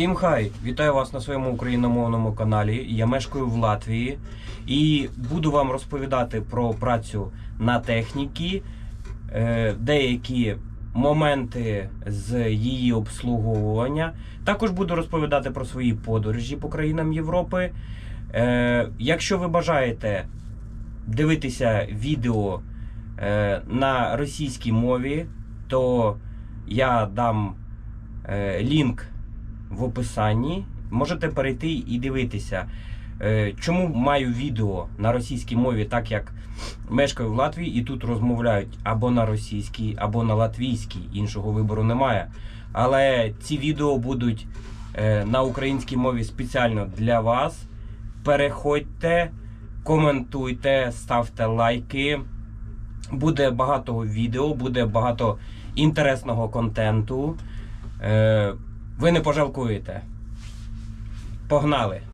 Всім хай! Вітаю вас на своєму україномовному каналі. Я мешкаю в Латвії і буду вам розповідати про працю на техніці, е, деякі моменти з її обслуговування. Також буду розповідати про свої подорожі по країнам Європи. Е, Якщо ви бажаєте дивитися відео е, на російській мові, то я дам лінк в описанні. Можете перейти і дивитися. Е, Чому маю відео на російській мові, так як мешкаю в Латвії і тут розмовляють або на російській, або на латвійській, іншого вибору немає. Але ці відео будуть е, на українській мові спеціально для вас. Переходьте, коментуйте, ставте лайки. Буде багато відео, буде багато інтересного контенту. Ви не пожалкуєте. Погнали!